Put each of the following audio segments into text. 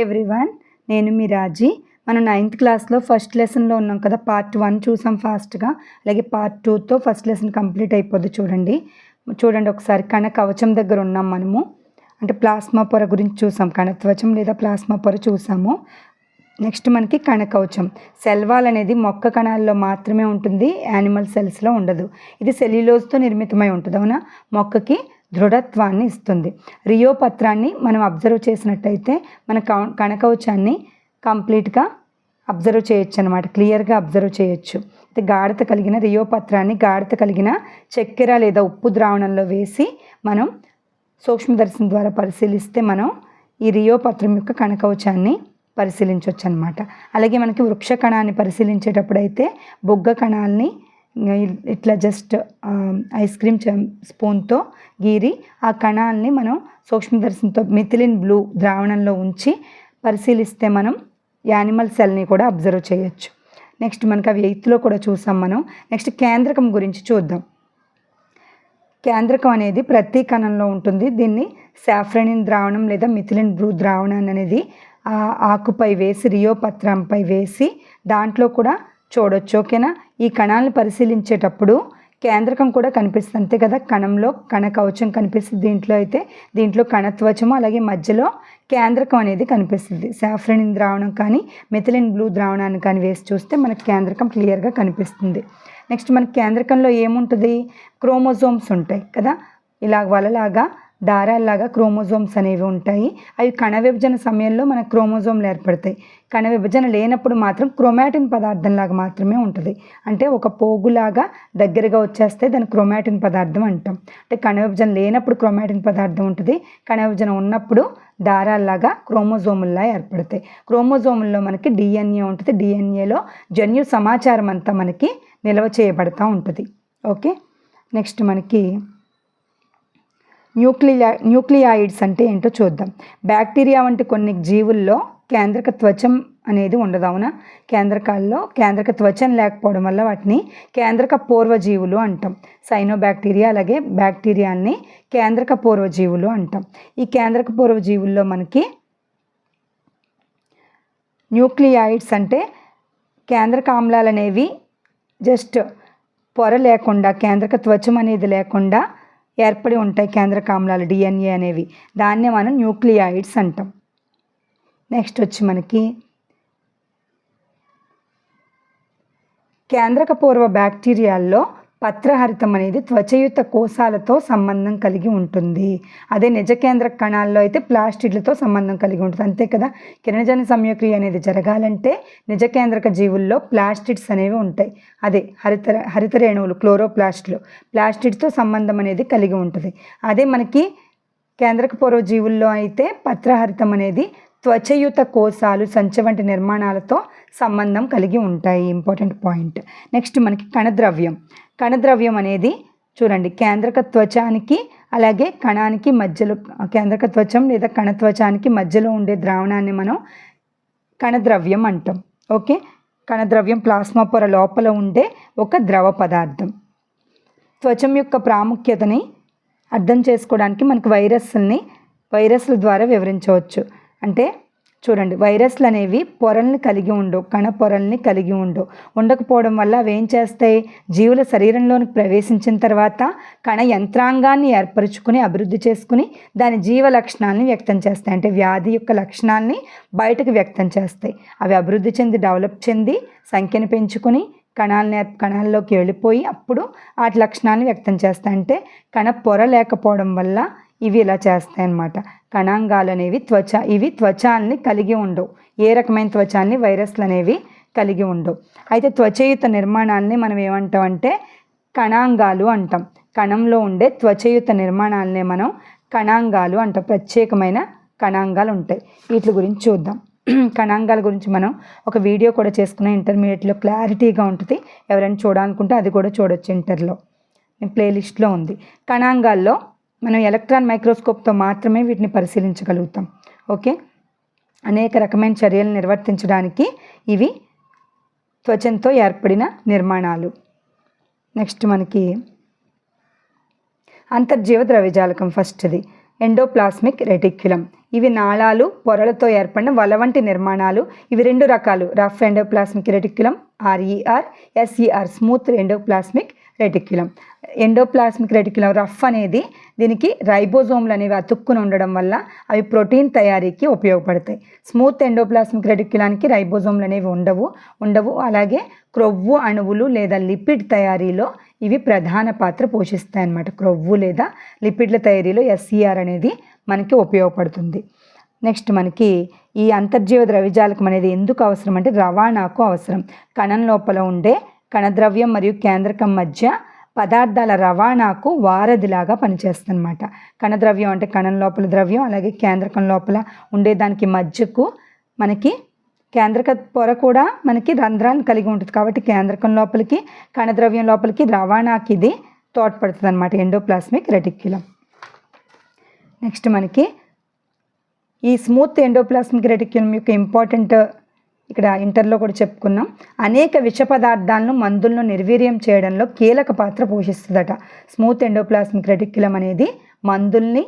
Everyone నేను మీ రాజీ. మనం ninth క్లాస్లో ఫస్ట్ లెసన్లో ఉన్నాం కదా పార్ట్ వన్ చూసాం ఫాస్ట్గా. అలాగే పార్ట్ టూతో ఫస్ట్ లెసన్ కంప్లీట్ అయిపోద్ది చూడండి. చూడండి ఒకసారి కణ కవచం దగ్గర ఉన్నాం మనము. అంటే ప్లాస్మా పొర గురించి చూసాం కణత్వచం లేదా ప్లాస్మా పొర చూసాము. నెక్స్ట్ మనకి కణ కవచం సెల్వాల్ అనేది మొక్క కణాల్లో మాత్రమే ఉంటుంది యానిమల్ సెల్స్లో ఉండదు. ఇది సెల్యులోజ్తో నిర్మితమై ఉంటుంది అవునా? మొక్కకి దృఢత్వాన్ని ఇస్తుంది. రియో పత్రాన్ని మనం అబ్జర్వ్ చేసినట్టయితే మన కణకవచాన్ని కంప్లీట్గా అబ్జర్వ్ చేయొచ్చు అనమాట క్లియర్గా అబ్జర్వ్ చేయొచ్చు. అయితే గాఢత కలిగిన రియో పత్రాన్ని గాఢత కలిగిన చక్కెర లేదా ఉప్పు ద్రావణంలో వేసి మనం సూక్ష్మదర్శనం ద్వారా పరిశీలిస్తే మనం ఈ రియో పత్రం యొక్క కణకవచాన్ని పరిశీలించవచ్చు అనమాట అలాగే మనకి వృక్ష కణాన్ని పరిశీలించేటప్పుడు అయితే బొగ్గ కణాలని ఇట్లా జస్ట్ ఐస్ క్రీమ్ స్పూన్తో గీరి ఆ కణాలని మనం సూక్ష్మదర్శనంతో మిథిలిన్ బ్లూ ద్రావణంలో ఉంచి పరిశీలిస్తే మనం యానిమల్ సెల్ని కూడా అబ్జర్వ్ చేయొచ్చు. నెక్స్ట్ మనకి అవి ఎయిత్లో కూడా చూసాం మనం. నెక్స్ట్ కేంద్రకం గురించి చూద్దాం. కేంద్రకం అనేది ప్రతి కణంలో ఉంటుంది. దీన్ని సాఫ్రనిన్ ద్రావణం లేదా మిథిలిన్ బ్రూ ద్రావణం అనేది ఆ ఆకుపై వేసి రియో పత్రంపై వేసి దాంట్లో కూడా చూడొచ్చు ఓకేనా? ఈ కణాలను పరిశీలించేటప్పుడు కేంద్రకం కూడా కనిపిస్తుంది. అంతే కదా? కణంలో కణ కవచం కనిపిస్తుంది దీంట్లో అయితే. దీంట్లో కణత్వచము అలాగే మధ్యలో కేంద్రకం అనేది కనిపిస్తుంది. సాఫ్రనిన్ ద్రావణం కానీ మెథిలిన్ బ్లూ ద్రావణాన్ని కానీ వేసి చూస్తే మనకి కేంద్రకం క్లియర్గా కనిపిస్తుంది. నెక్స్ట్ మనకి కేంద్రకంలో ఏముంటుంది? క్రోమోజోమ్స్ ఉంటాయి కదా? ఇలాగ వలలాగా దారాల్లాగా క్రోమోజోమ్స్ అనేవి ఉంటాయి. అవి కణ విభజన సమయంలో మన క్రోమోజోమ్లు ఏర్పడతాయి. కణ విభజన లేనప్పుడు మాత్రం క్రోమాటిన్ పదార్థంలాగా మాత్రమే ఉంటుంది. అంటే ఒక పోగులాగా దగ్గరగా వచ్చేస్తే దాన్ని క్రోమాటిన్ పదార్థం అంటాం. అంటే కణ విభజన లేనప్పుడు క్రోమాటిన్ పదార్థం ఉంటుంది. కణ విభజన ఉన్నప్పుడు దారాల్లాగా క్రోమోజోముల్లా ఏర్పడతాయి. క్రోమోజోముల్లో మనకి డిఎన్ఏ ఉంటుంది. డిఎన్ఏలో జన్యు సమాచారం అంతా మనకి నిల్వ చేయబడతా ఉంటుంది. ఓకే? నెక్స్ట్ మనకి న్యూక్లియా న్యూక్లియాయిడ్స్ అంటే ఏంటో చూద్దాం. బ్యాక్టీరియా వంటి కొన్ని జీవుల్లో కేంద్రక త్వచం అనేది ఉండదు అవునా? కేంద్రకాల్లో కేంద్రక త్వచం లేకపోవడం వల్ల వాటిని కేంద్రక పూర్వజీవులు అంటాం. సైనోబ్యాక్టీరియా అలాగే బ్యాక్టీరియాల్ని కేంద్రక పూర్వజీవులు అంటాం. ఈ కేంద్రక పూర్వజీవుల్లో మనకి న్యూక్లియాయిడ్స్ అంటే కేంద్రక ఆమ్లాలు అనేవి జస్ట్ పొర లేకుండా కేంద్రక త్వచం అనేది లేకుండా ఏర్పడి ఉంటాయి కేంద్రక ఆమ్లాలు డిఎన్ఏ అనేవి. దాన్నే మనం న్యూక్లియాయిడ్స్ అంటాం. నెక్స్ట్ వచ్చి మనకి కేంద్రక పూర్వ బ్యాక్టీరియాల్లో పత్రహరితం అనేది త్వచయుత కోశాలతో సంబంధం కలిగి ఉంటుంది. అదే నిజ కేంద్ర కణాల్లో అయితే ప్లాస్టిడ్లతో సంబంధం కలిగి ఉంటుంది. అంతే కదా? కిరణజన సంయోక్రియ అనేది జరగాలంటే నిజ కేంద్రక జీవుల్లో ప్లాస్టిడ్స్ అనేవి ఉంటాయి. అదే హరిత హరితరేణువులు క్లోరోప్లాస్ట్లు ప్లాస్టిడ్తో సంబంధం అనేది కలిగి ఉంటుంది. అదే మనకి కేంద్రక పూర్వ జీవుల్లో అయితే పత్రహరితం అనేది త్వచయుత కోశాలు సంచ వంటి నిర్మాణాలతో సంబంధం కలిగి ఉంటాయి. Important point. నెక్స్ట్ మనకి కణద్రవ్యం. కణద్రవ్యం అనేది చూడండి కేంద్రక త్వచానికి అలాగే కణానికి మధ్యలో కేంద్రక త్వచం లేదా కణత్వచానికి మధ్యలో ఉండే ద్రావణాన్ని మనం కణద్రవ్యం అంటాం. ఓకే? కణద్రవ్యం ప్లాస్మా పొర లోపల ఉండే ఒక ద్రవ పదార్థం. త్వచం యొక్క ప్రాముఖ్యతని అర్థం చేసుకోవడానికి మనకు వైరస్ని వైరస్ల ద్వారా వివరించవచ్చు. అంటే చూడండి వైరస్లు అనేవి పొరల్ని కలిగి ఉండవు కణ పొరల్ని కలిగి ఉండవు. ఉండకపోవడం వల్ల అవి ఏం చేస్తాయి? జీవుల శరీరంలోనికి ప్రవేశించిన తర్వాత కణ యంత్రాంగాన్ని ఏర్పరచుకుని అభివృద్ధి చేసుకుని దాని జీవ లక్షణాలని వ్యక్తం చేస్తాయి. అంటే వ్యాధి యొక్క లక్షణాలని బయటకు వ్యక్తం చేస్తాయి. అవి అభివృద్ధి చెంది డెవలప్ చెంది సంఖ్యను పెంచుకొని కణాలని కణాల్లోకి వెళ్ళిపోయి అప్పుడు వాటి లక్షణాలను వ్యక్తం చేస్తాయి. అంటే కణ పొర లేకపోవడం వల్ల ఇవి ఇలా చేస్తాయి అన్నమాట కణాంగాలు అనేవి త్వచ. ఇవి త్వచాన్ని కలిగి ఉండవు ఏ రకమైన త్వచాన్ని? వైరస్లు అనేవి కలిగి ఉండవు అయితే త్వచయుత నిర్మాణాలని మనం ఏమంటామంటే కణాంగాలు అంటాం. కణంలో ఉండే త్వచయుత నిర్మాణాలనే మనం కణాంగాలు అంటాం. ప్రత్యేకమైన కణాంగాలు ఉంటాయి. వీటి గురించి చూద్దాం. కణాంగాల గురించి మనం ఒక వీడియో కూడా చేసుకునే ఇంటర్మీడియట్లో క్లారిటీగా ఉంటుంది. ఎవరైనా చూడాలనుకుంటే అది కూడా చూడొచ్చు ఇంటర్లో. ప్లేలిస్ట్లో ఉంది. కణాంగాల్లో మనం ఎలక్ట్రాన్ మైక్రోస్కోప్తో మాత్రమే వీటిని పరిశీలించగలుగుతాం. ఓకే? అనేక రకమైన చర్యలు నిర్వర్తించడానికి ఇవి త్వచంతో ఏర్పడిన నిర్మాణాలు. నెక్స్ట్ మనకి అంతర్జీవ ద్రవ్యజాలకం ఫస్ట్ది. Endoplasmic reticulum. ఇవి నాళాలు పొరలతో ఏర్పడిన వల వంటి నిర్మాణాలు. ఇవి రెండు రకాలు. Rough endoplasmic reticulum RER SER smooth endoplasmic reticulum endoplasmic reticulum rough అనేది దీనికి రైబోజోమ్లు అనేవి అతుక్కుని ఉండడం వల్ల అవి ప్రోటీన్ తయారీకి ఉపయోగపడతాయి. స్మూత్ ఎండోప్లాస్మిక్ రెటిక్యులానికి రైబోజోమ్లు అనేవి ఉండవు. ఉండవు. అలాగే క్రొవ్వు అణువులు లేదా లిపిడ్ తయారీలో ఇవి ప్రధాన పాత్ర పోషిస్తాయి అన్నమాట క్రొవ్వు లేదా లిపిడ్ల తయారీలో ఎస్ఈఆర్ అనేది మనకి ఉపయోగపడుతుంది. నెక్స్ట్ మనకి ఈ అంతర్జీవ ద్రవ్యజాలకం అనేది ఎందుకు అవసరం అంటే రవాణాకు అవసరం. కణం లోపల ఉండే కణద్రవ్యం మరియు కేంద్రకం మధ్య పదార్థాల రవాణాకు వారధిలాగా పనిచేస్తుందన్నమాట. కణద్రవ్యం అంటే కణం లోపల ద్రవ్యం అలాగే కేంద్రకం లోపల ఉండేదానికి మధ్యకు మనకి కేంద్రక పొర కూడా మనకి రంధ్రాలను కలిగి ఉంటుంది. కాబట్టి కేంద్రకం లోపలికి కణద్రవ్యం లోపలికి రవాణాకి ఇది తోడ్పడుతుంది అనమాట ఎండోప్లాస్మిక్ రెటిక్యులం. నెక్స్ట్ మనకి ఈ స్మూత్ ఎండోప్లాస్మిక్ రెటిక్యులం యొక్క ఇంపార్టెంట్ ఇక్కడ ఇంటర్లో కూడా చెప్పుకున్నాం. అనేక విష పదార్థాలను మందులను నిర్వీర్యం చేయడంలో కీలక పాత్ర పోషిస్తుందట. స్మూత్ ఎండోప్లాస్మిక్ రెటిక్యులం అనేది మందుల్ని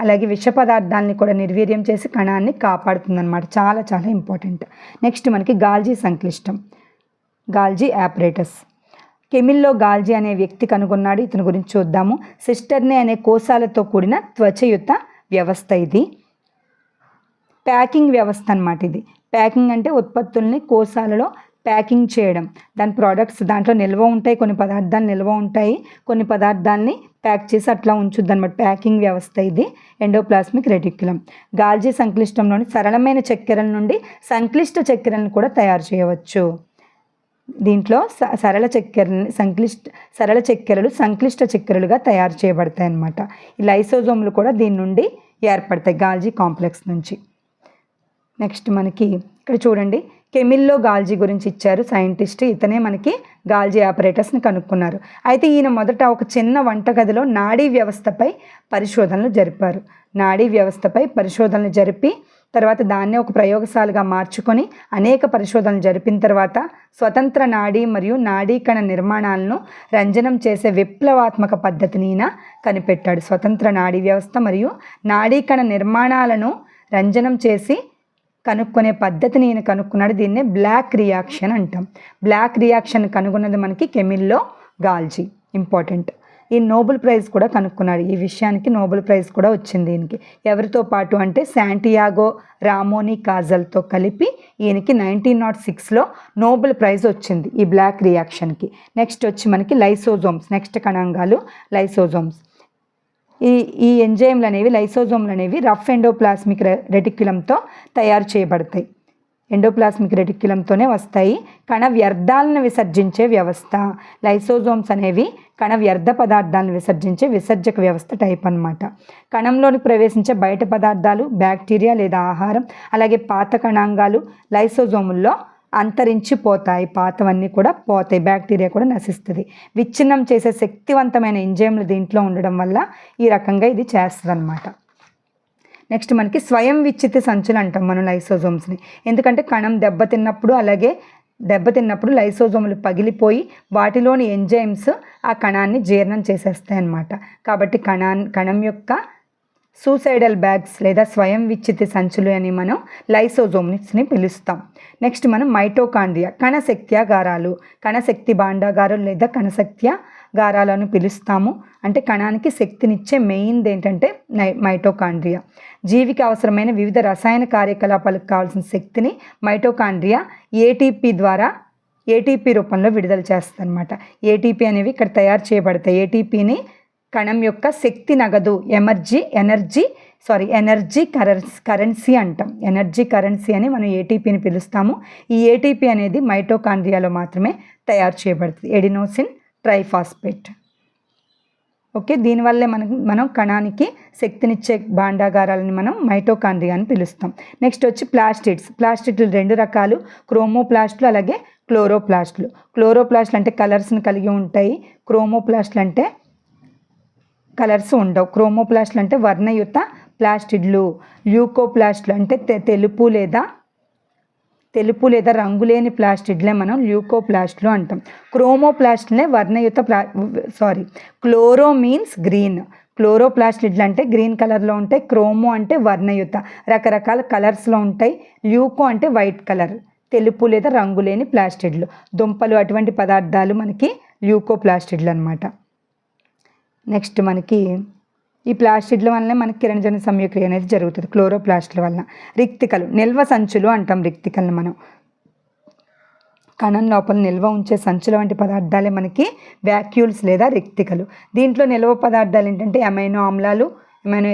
అలాగే విష పదార్థాలని కూడా నిర్వీర్యం చేసి కణాన్ని కాపాడుతుందన్నమాట. చాలా చాలా ఇంపార్టెంట్. నెక్స్ట్ మనకి గాల్జీ సంక్లిష్టం. గాల్జీ యాపరేటస్ కెమిల్లో గాల్జీ అనే వ్యక్తి కనుగొన్నాడు. ఇతని గురించి చూద్దాము. సిస్టర్నే అనే కోశాలతో కూడిన త్వచయుత వ్యవస్థ ఇది. ప్యాకింగ్ వ్యవస్థ అనమాట ఇది. ప్యాకింగ్ అంటే ఉత్పత్తుల్ని కోశాలలో ప్యాకింగ్ చేయడం. దాని ప్రోడక్ట్స్ దాంట్లో నిల్వ ఉంటాయి కొన్ని పదార్థాలు నిల్వ ఉంటాయి. కొన్ని పదార్థాలని ప్యాక్ చేసి అట్లా ఉంచుద్ది అనమాట ప్యాకింగ్ వ్యవస్థ ఇది. Endoplasmic reticulum. గాల్జీ సంక్లిష్టంలోని సరళమైన చక్కెరల నుండి సంక్లిష్ట చక్కెరలను కూడా తయారు చేయవచ్చు. దీంట్లో స- సరళ చక్కెరని సంక్లిష్ట సరళ చక్కెరలు సంక్లిష్ట చక్కెరలుగా తయారు చేయబడతాయి అన్నమాట ఈ లైసోజోమ్లు కూడా దీని నుండి ఏర్పడతాయి గాల్జీ కాంప్లెక్స్ నుంచి. నెక్స్ట్ మనకి ఇక్కడ చూడండి కెమిల్లో గాల్జీ గురించి ఇచ్చారు సైంటిస్ట్. ఇతనే మనకి గాల్జీ ఆపరేటర్స్ని కనుక్కున్నారు. అయితే ఈయన మొదట ఒక చిన్న వంటగదిలో నాడీ వ్యవస్థపై పరిశోధనలు జరిపారు. నాడీ వ్యవస్థపై పరిశోధనలు జరిపి తర్వాత దాన్నే ఒక ప్రయోగశాలగా మార్చుకొని అనేక పరిశోధనలు జరిపిన తర్వాత స్వతంత్ర నాడీ మరియు నాడీకణ నిర్మాణాలను రంజనం చేసే విప్లవాత్మక పద్ధతిని ఈయన కనిపెట్టాడు. స్వతంత్ర నాడీ వ్యవస్థ మరియు నాడీకణ నిర్మాణాలను రంజనం చేసి కనుక్కునే పద్ధతిని ఈయన కనుక్కున్నాడు. దీన్నే బ్లాక్ రియాక్షన్ అంటాం. బ్లాక్ రియాక్షన్ కనుగొన్నది మనకి కెమిల్లో గాల్జీ. ఇంపార్టెంట్. ఈ నోబెల్ ప్రైజ్ కూడా కనుక్కున్నాడు. ఈ విషయానికి నోబెల్ ప్రైజ్ కూడా వచ్చింది దీనికి. ఎవరితో పాటు అంటే శాంటియాగో రామోని కాజల్తో కలిపి ఈయనకి నైన్టీన్ నాట్ సిక్స్లో నోబెల్ ప్రైజ్ వచ్చింది ఈ బ్లాక్ రియాక్షన్కి. నెక్స్ట్ వచ్చి మనకి లైసోజోమ్స్ నెక్స్ట్ కణాంగాలు లైసోజోమ్స్. ఈ ఈ ఎంజైమ్లు అనేవి లైసోజోమ్లు అనేవి రఫ్ ఎండోప్లాస్మిక్ రెటిక్యులంతో తయారు చేయబడతాయి. ఎండోప్లాస్మిక్ రెటిక్యులంతోనే వస్తాయి. కణ వ్యర్థాలను విసర్జించే వ్యవస్థ. లైసోజోమ్స్ అనేవి కణ వ్యర్థ పదార్థాలను విసర్జించే విసర్జక వ్యవస్థ టైప్ అన్నమాట. కణంలోని ప్రవేశించే బయట పదార్థాలు బ్యాక్టీరియా లేదా ఆహారం అలాగే పాత కణాంగాలు లైసోజోముల్లో అంతరించిపోతాయి పాతవన్నీ కూడా పోతాయి బ్యాక్టీరియా కూడా నశిస్తుంది. విచ్ఛిన్నం చేసే శక్తివంతమైన ఎంజైమ్లు దీంట్లో ఉండడం వల్ల ఈ రకంగా ఇది చేస్తుంది అనమాట నెక్స్ట్ మనకి స్వయం విచ్చిత సంచులు అంటాం మనం లైసోజోమ్స్ని. ఎందుకంటే కణం దెబ్బతిన్నప్పుడు అలాగే దెబ్బతిన్నప్పుడు లైసోజోములు పగిలిపోయి వాటిలోని ఎంజైమ్స్ ఆ కణాన్ని జీర్ణం చేసేస్తాయి అన్నమాట కాబట్టి కణా కణం యొక్క సూసైడల్ బ్యాగ్స్ లేదా స్వయం విచ్చిత సంచులు అని మనం లైసోజోమ్స్ని పిలుస్తాం. నెక్స్ట్ మనం మైటోకాండ్రియా కణశక్త్యాగారాలు కణశక్తి భాండాగారం లేదా కణశక్త్యాగారాలను పిలుస్తాము. అంటే కణానికి శక్తినిచ్చే మెయిన్ ఏంటంటే నై మైటోకాండ్రియా. జీవికి అవసరమైన వివిధ రసాయన కార్యకలాపాలకు కావాల్సిన శక్తిని మైటోకాండ్రియా ఏటీపీ ద్వారా ఏటీపీ రూపంలో విడుదల చేస్తుంది అనమాట ఏటీపీ అనేవి ఇక్కడ తయారు చేయబడతాయి. ఏటీపీని కణం యొక్క శక్తి నగదు ఎమర్జీ ఎనర్జీ సారీ ఎనర్జీ కరెన్స్ కరెన్సీ అంటాం. ఎనర్జీ కరెన్సీ అని మనం ఏటీపీని పిలుస్తాము. ఈ ఏటీపీ అనేది మైటోకాండ్రియాలో మాత్రమే తయారు చేయబడుతుంది. ఎడినోసిన్ ట్రైఫాస్పేట్ ఓకే దీనివల్లే మనకు మనం కణానికి శక్తినిచ్చే భాండాగారాలని మనం మైటోకాండ్రియా అని పిలుస్తాం. నెక్స్ట్ వచ్చి ప్లాస్టిడ్స్. ప్లాస్టిడ్లు రెండు రకాలు. క్రోమోప్లాస్ట్లు అలాగే క్లోరోప్లాస్ట్లు. క్లోరోప్లాస్ట్లు అంటే కలర్స్ని కలిగి ఉంటాయి. క్రోమోప్లాస్ట్లు అంటే కలర్స్ ఉండవు. క్రోమోప్లాస్ట్లు అంటే వర్ణయుత ప్లాస్టిడ్లు ల్యూకోప్లాస్ట్లు అంటే తెలుపు లేదా తెలుపు లేదా రంగులేని ప్లాస్టిడ్లే మనం ల్యూకోప్లాస్ట్లు అంటాం. క్రోమోప్లాస్ట్లే వర్ణయుత ప్లా సారీ క్లోరో మీన్స్ గ్రీన్. క్లోరోప్లాస్టిడ్లు అంటే గ్రీన్ కలర్లో ఉంటాయి క్రోమో అంటే వర్ణయుత. రకరకాల కలర్స్లో ఉంటాయి ల్యూకో అంటే వైట్ కలర్. తెలుపు లేదా రంగులేని ప్లాస్టిడ్లు. దుంపలు అటువంటి పదార్థాలు మనకి ల్యూకో ప్లాస్టిడ్లు అనమాట నెక్స్ట్ మనకి ఈ ప్లాస్టిడ్ల వల్లనే మనకి కిరణజన సంయుక్రియ అనేది జరుగుతుంది క్లోరోప్లాస్ట్ల వలన. రిక్తికలు నిల్వ సంచులు అంటాం రిక్తికలను మనం. కణం లోపల నిల్వ ఉంచే సంచుల వంటి పదార్థాలే మనకి వ్యాక్యూల్స్ లేదా రిక్తికలు. దీంట్లో నిల్వ పదార్థాలు ఏంటంటే అమైనో ఆమ్లాలు అమైనో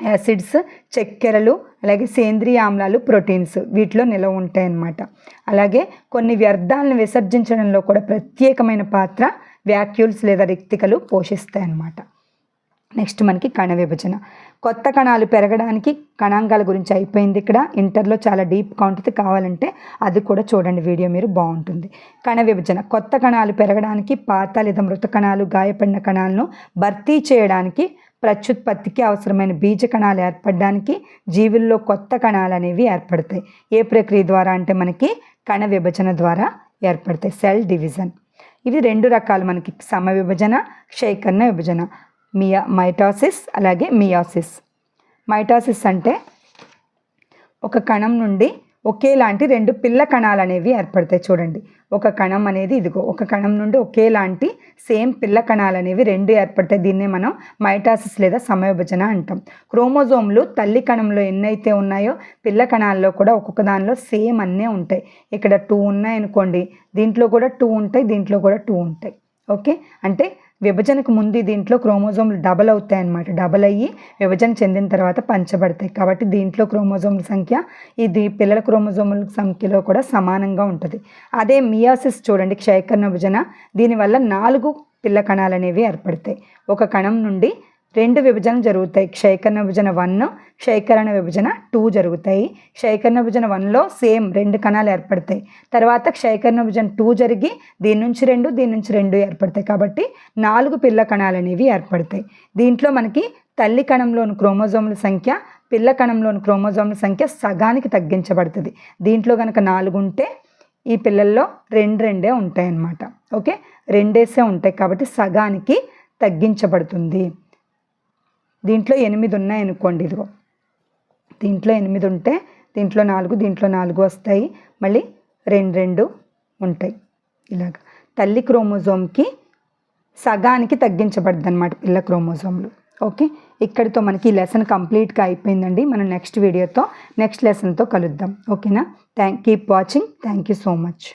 యాసిడ్స్ చక్కెరలు అలాగే సేంద్రియ ఆమ్లాలు ప్రోటీన్స్ వీటిలో నిల్వ ఉంటాయి అన్నమాట అలాగే కొన్ని వ్యర్థాలను విసర్జించడంలో కూడా ప్రత్యేకమైన పాత్ర వ్యాక్యూల్స్ లేదా రిక్తికలు పోషిస్తాయి అన్నమాట నెక్స్ట్ మనకి కణ విభజన. కొత్త కణాలు పెరగడానికి కణాంగాల గురించి అయిపోయింది ఇక్కడ. ఇంటర్లో చాలా డీప్ కౌంటర్ కావాలంటే అది కూడా చూడండి వీడియో మీరు బాగుంటుంది. కణ విభజన. కొత్త కణాలు పెరగడానికి పాత లేదా మృత కణాలు గాయపడిన కణాలను భర్తీ చేయడానికి ప్రత్యుత్పత్తికి అవసరమైన బీజ కణాలు ఏర్పడడానికి జీవుల్లో కొత్త కణాలు అనేవి ఏర్పడతాయి. ఏ ప్రక్రియ ద్వారా అంటే మనకి కణ విభజన ద్వారా ఏర్పడతాయి. సెల్ డివిజన్ ఇవి రెండు రకాలు మనకి. సమ విభజన క్షయకరణ విభజన. మియా మైటాసిస్ అలాగే మియాసిస్. మైటాసిస్ అంటే ఒక కణం నుండి ఒకేలాంటి రెండు పిల్ల కణాలు అనేవి ఏర్పడతాయి చూడండి. ఒక కణం అనేది ఇదిగో ఒక కణం నుండి ఒకేలాంటి సేమ్ పిల్ల కణాలు అనేవి రెండు ఏర్పడతాయి. దీన్నే మనం మైటాసిస్ లేదా సమవిభజన అంటాం. క్రోమోజోమ్లు తల్లి కణంలో ఎన్నైతే ఉన్నాయో పిల్ల కణాల్లో కూడా ఒక్కొక్క దానిలో సేమ్ అన్నీ ఉంటాయి. ఇక్కడ టూ ఉన్నాయనుకోండి దీంట్లో కూడా టూ ఉంటాయి దీంట్లో కూడా టూ ఉంటాయి. ఓకే? అంటే విభజనకు ముందు దీంట్లో క్రోమోజోమ్లు డబల్ అవుతాయి అన్నమాట డబల్ అయ్యి విభజన చెందిన తర్వాత పంచబడతాయి. కాబట్టి దీంట్లో క్రోమోజోమ్ల సంఖ్య ఇది పిల్లల క్రోమోజోముల సంఖ్యలో కూడా సమానంగా ఉంటుంది. అదే మియాసిస్ చూడండి క్షయకరణ విభజన. దీనివల్ల నాలుగు పిల్ల కణాలు అనేవి ఏర్పడతాయి. ఒక కణం నుండి రెండు విభజన జరుగుతాయి. క్షయకరణ విభజన వన్ క్షయకరణ విభజన టూ జరుగుతాయి. క్షయకరణ విభజన వన్లో సేమ్ రెండు కణాలు ఏర్పడతాయి. తర్వాత క్షయకరణ విభజన టూ జరిగి దీని నుంచి రెండు దీని నుంచి రెండు ఏర్పడతాయి. కాబట్టి నాలుగు పిల్ల కణాలు అనేవి ఏర్పడతాయి. దీంట్లో మనకి తల్లి కణంలోని క్రోమోజోముల సంఖ్య పిల్ల కణంలోని క్రోమోజోముల సంఖ్య సగానికి తగ్గించబడుతుంది. దీంట్లో కనుక నాలుగు ఉంటే ఈ పిల్లల్లో రెండు రెండే ఉంటాయి అన్నమాట ఓకే? రెండేసే ఉంటాయి కాబట్టి సగానికి తగ్గించబడుతుంది. దీంట్లో ఎనిమిది ఉన్నాయనుకోండి ఇదిగో. దీంట్లో ఎనిమిది ఉంటే దీంట్లో నాలుగు దీంట్లో నాలుగు వస్తాయి. మళ్ళీ రెండు రెండు ఉంటాయి. ఇలాగ. తల్లి క్రోమోజోమ్కి సగానికి తగ్గించబడుతుంది అనమాట పిల్ల క్రోమోజోమ్లు. ఓకే? ఇక్కడితో మనకి ఈ లెసన్ కంప్లీట్గా అయిపోయిందండి. మనం నెక్స్ట్ వీడియోతో నెక్స్ట్ లెసన్తో కలుద్దాం. ఓకేనా? Thank keep watching. Thank you so much.